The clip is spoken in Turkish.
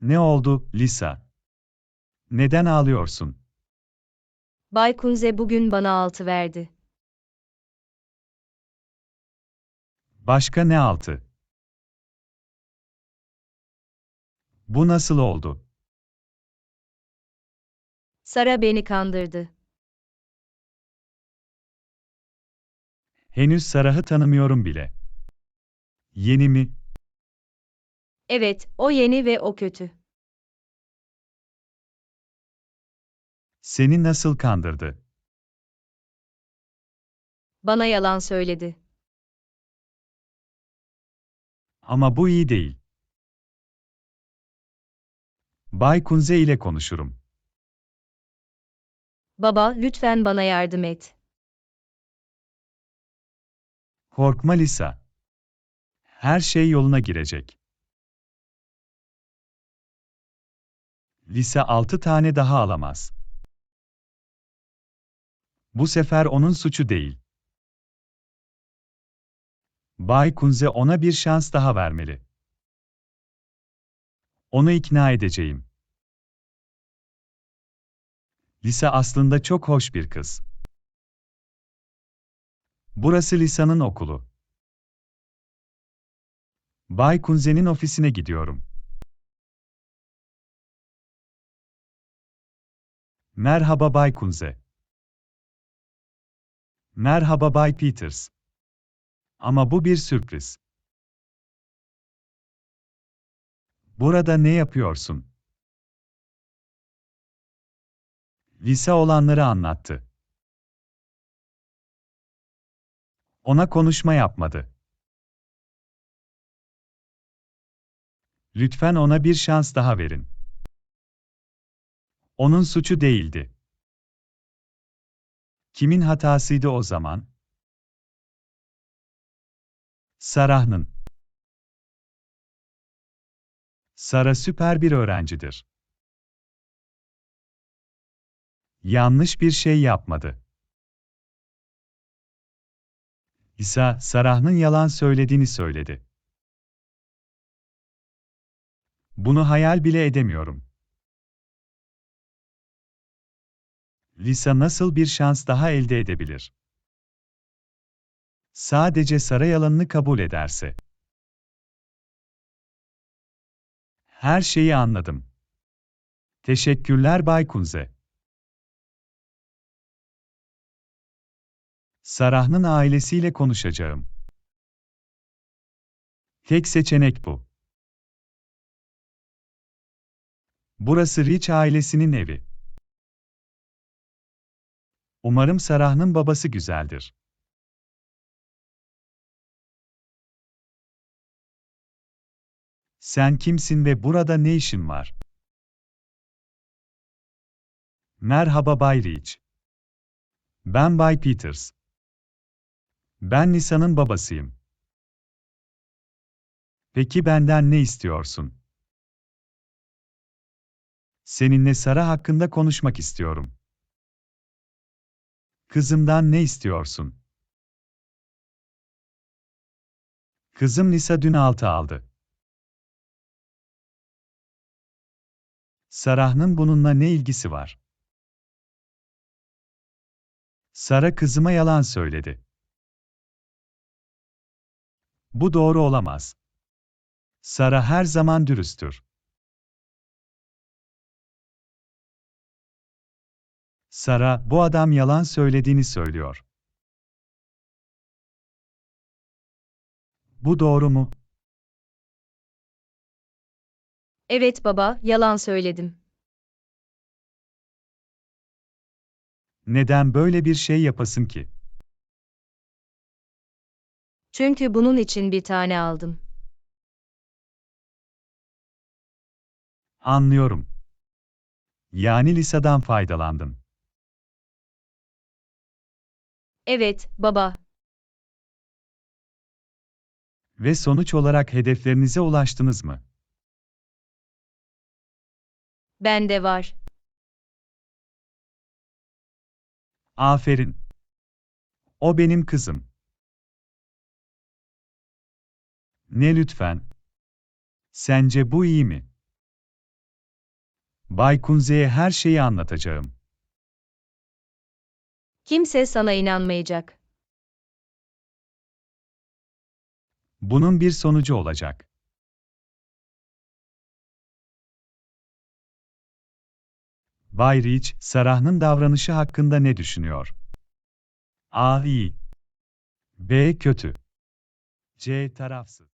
Ne oldu, Lisa? Neden ağlıyorsun? Bay Kunze bugün bana altı verdi. Başka ne altı? Bu nasıl oldu? Sara beni kandırdı. Henüz Sarah'ı tanımıyorum bile. Yeni mi? Evet, o yeni ve o kötü. Seni nasıl kandırdı? Bana yalan söyledi. Ama bu iyi değil. Bay Kunze ile konuşurum. Baba, lütfen bana yardım et. Korkma Lisa. Her şey yoluna girecek. Lisa altı tane daha alamaz. Bu sefer onun suçu değil. Bay Kunze ona bir şans daha vermeli. Onu ikna edeceğim. Lisa aslında çok hoş bir kız. Burası Lisa'nın okulu. Bay Kunze'nin ofisine gidiyorum. Merhaba Bay Kunze. Merhaba Bay Peters. Ama bu bir sürpriz. Burada ne yapıyorsun? Lisa olanları anlattı. Ona konuşma yapmadı. Lütfen ona bir şans daha verin. Onun suçu değildi. Kimin hatasıydı o zaman? Sarah'nın. Sara süper bir öğrencidir. Yanlış bir şey yapmadı. İsa, Sarah'nın yalan söylediğini söyledi. Bunu hayal bile edemiyorum. Lisa nasıl bir şans daha elde edebilir? Sadece Sara yalanını kabul ederse. Her şeyi anladım. Teşekkürler Bay Kunze. Sarah'ın ailesiyle konuşacağım. Tek seçenek bu. Burası Rich ailesinin evi. Umarım Sarah'ın babası güzeldir. Sen kimsin ve burada ne işin var? Merhaba Bay Rich. Ben Bay Peters. Ben Nisa'nın babasıyım. Peki benden ne istiyorsun? Seninle Sara hakkında konuşmak istiyorum. Kızımdan ne istiyorsun? Kızım Nisa dün altı aldı. Sarah'ın bununla ne ilgisi var? Sara kızıma yalan söyledi. Bu doğru olamaz. Sara her zaman dürüsttür. Sara, bu adam yalan söylediğini söylüyor. Bu doğru mu? Evet baba, yalan söyledim. Neden böyle bir şey yapasın ki? Çünkü bunun için bir tane aldım. Anlıyorum. Yani Lisa'dan faydalandın. Evet, baba. Ve sonuç olarak hedeflerinize ulaştınız mı? Bende var. Aferin. O benim kızım. Ne lütfen? Sence bu iyi mi? Bay Kunze'ye her şeyi anlatacağım. Kimse sana inanmayacak. Bunun bir sonucu olacak. Bay Rich, Sarah'ın davranışı hakkında ne düşünüyor? A. iyi. B. Kötü. C. Tarafsız.